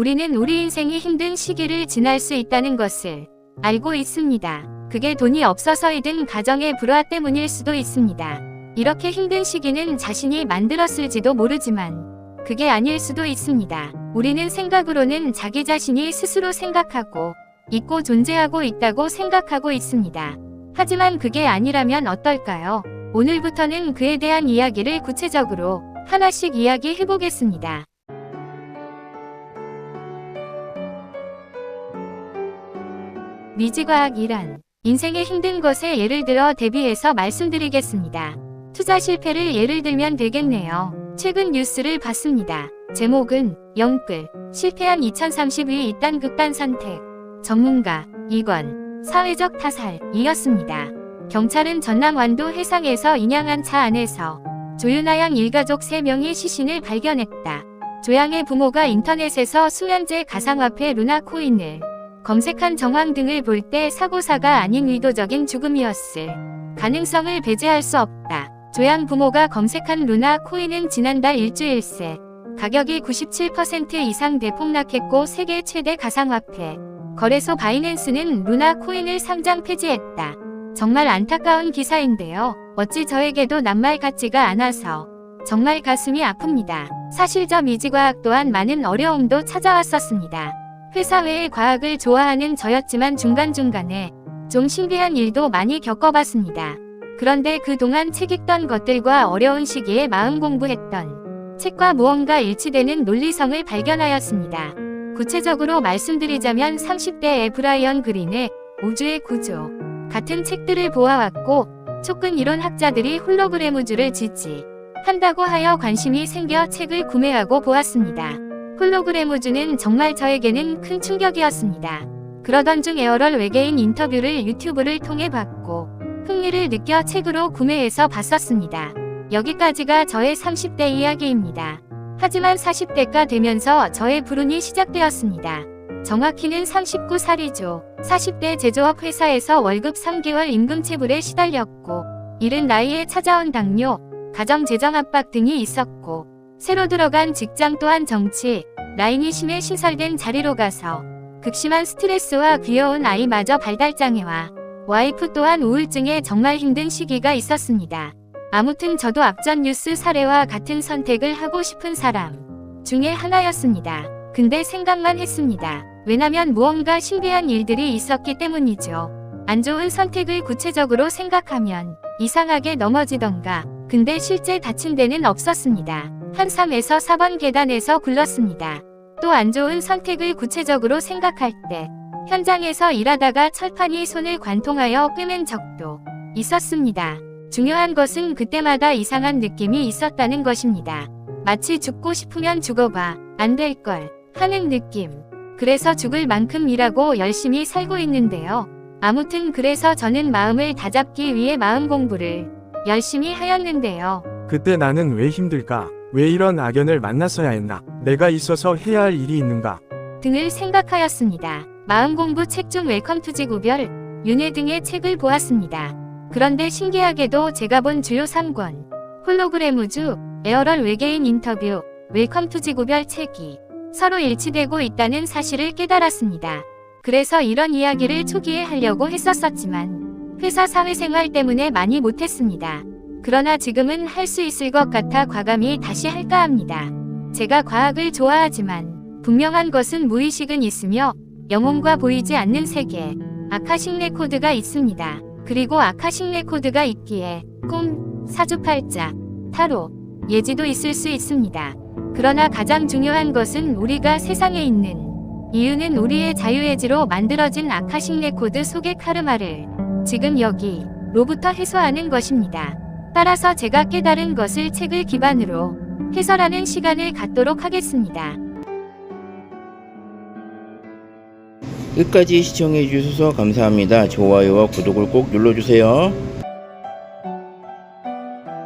우리는 우리 인생이 힘든 시기를 지날 수 있다는 것을 알고 있습니다. 그게 돈이 없어서이든 가정의 불화 때문일 수도 있습니다. 이렇게 힘든 시기는 자신이 만들었을지도 모르지만 그게 아닐 수도 있습니다. 우리는 생각으로는 자기 자신이 스스로 생각하고 있고 존재하고 있다고 생각하고 있습니다. 하지만 그게 아니라면 어떨까요? 오늘부터는 그에 대한 이야기를 구체적으로 하나씩 이야기해 보겠습니다. 미지과학 이란 인생의 힘든 것에 예를 들어 대비해서 말씀드리겠습니다. 투자 실패를 예를 들면 되겠네요. 최근 뉴스를 봤습니다. 제목은 영끌 실패한 2032 이딴 극단 선택 전문가 이권 사회적 타살 이었습니다. 경찰은 전남 완도 해상에서 인양한 차 안에서 조윤아 양 일가족 3명의 시신을 발견했다. 조양의 부모가 인터넷에서 수면제 가상화폐 루나 코인을 검색한 정황 등을 볼 때 사고사가 아닌 의도적인 죽음이었을 가능성을 배제할 수 없다. 조양 부모가 검색한 루나 코인은 지난달 일주일 새 가격이 97% 이상 대폭락했고 세계 최대 가상화폐 거래소 바이낸스는 루나 코인을 상장 폐지했다. 정말 안타까운 기사인데요. 어찌 저에게도 낱말 같지가 않아서 정말 가슴이 아픕니다. 사실 저 미지과학 또한 많은 어려움도 찾아왔었습니다. 회사 외의 과학을 좋아하는 저였지만 중간중간에 좀 신비한 일도 많이 겪어봤습니다. 그런데 그동안 책 읽던 것들과 어려운 시기에 마음 공부했던 책과 무언가 일치되는 논리성을 발견하였습니다. 구체적으로 말씀드리자면 30대의 브라이언 그린의 우주의 구조 같은 책들을 보아왔고 촉근 이론 학자들이 홀로그램 우주를 지지 한다고 하여 관심이 생겨 책을 구매하고 보았습니다. 홀로그램 우주는 정말 저에게는 큰 충격이었습니다. 그러던 중 에어럴 외계인 인터뷰를 유튜브를 통해 봤고 흥미를 느껴 책으로 구매해서 봤었습니다. 여기까지가 저의 30대 이야기입니다. 하지만 40대가 되면서 저의 불운이 시작되었습니다. 정확히는 39살이죠. 40대 제조업 회사에서 월급 3개월 임금 체불에 시달렸고 이른 나이에 찾아온 당뇨, 가정 재정 압박 등이 있었고 새로 들어간 직장 또한 정치, 라인이 심해 신설된 자리로 가서 극심한 스트레스와 귀여운 아이마저 발달장애와 와이프 또한 우울증에 정말 힘든 시기가 있었습니다. 아무튼 저도 앞전 뉴스 사례와 같은 선택을 하고 싶은 사람 중에 하나였습니다. 근데 생각만 했습니다. 왜냐면 무언가 신비한 일들이 있었기 때문이죠. 안 좋은 선택을 구체적으로 생각하면 이상하게 넘어지던가 근데 실제 다친 데는 없었습니다. 한 3에서 4번 계단에서 굴렀습니다. 또 안 좋은 선택을 구체적으로 생각할 때 현장에서 일하다가 철판이 손을 관통하여 꿰맨 적도 있었습니다. 중요한 것은 그때마다 이상한 느낌이 있었다는 것입니다. 마치 죽고 싶으면 죽어봐. 안 될 걸. 하는 느낌. 그래서 죽을 만큼 일하고 열심히 살고 있는데요. 아무튼 그래서 저는 마음을 다잡기 위해 마음 공부를 열심히 하였는데요. 그때 나는 왜 힘들까? 왜 이런 악연을 만났어야 했나? 내가 있어서 해야 할 일이 있는가? 등을 생각하였습니다. 마음 공부 책 중 웰컴 투 지구별, 윤회 등의 책을 보았습니다. 그런데 신기하게도 제가 본 주요 3권, 홀로그램 우주, 에어럴 외계인 인터뷰, 웰컴 투 지구별 책이 서로 일치되고 있다는 사실을 깨달았습니다. 그래서 이런 이야기를 초기에 하려고 했었었지만 회사 사회생활 때문에 많이 못했습니다. 그러나 지금은 할 수 있을 것 같아 과감히 다시 할까 합니다. 제가 과학을 좋아하지만 분명한 것은 무의식은 있으며 영혼과 보이지 않는 세계, 아카식 레코드가 있습니다. 그리고 아카식 레코드가 있기에 꿈, 사주팔자, 타로, 예지도 있을 수 있습니다. 그러나 가장 중요한 것은 우리가 세상에 있는 이유는 우리의 자유의지로 만들어진 아카식 레코드 속의 카르마를 지금 여기 로부터 해소하는 것입니다. 따라서 제가 깨달은 것을 책을 기반으로 해설하는 시간을 갖도록 하겠습니다. 끝까지 시청해 주셔서 감사합니다. 좋아요와 구독을 꼭 눌러주세요.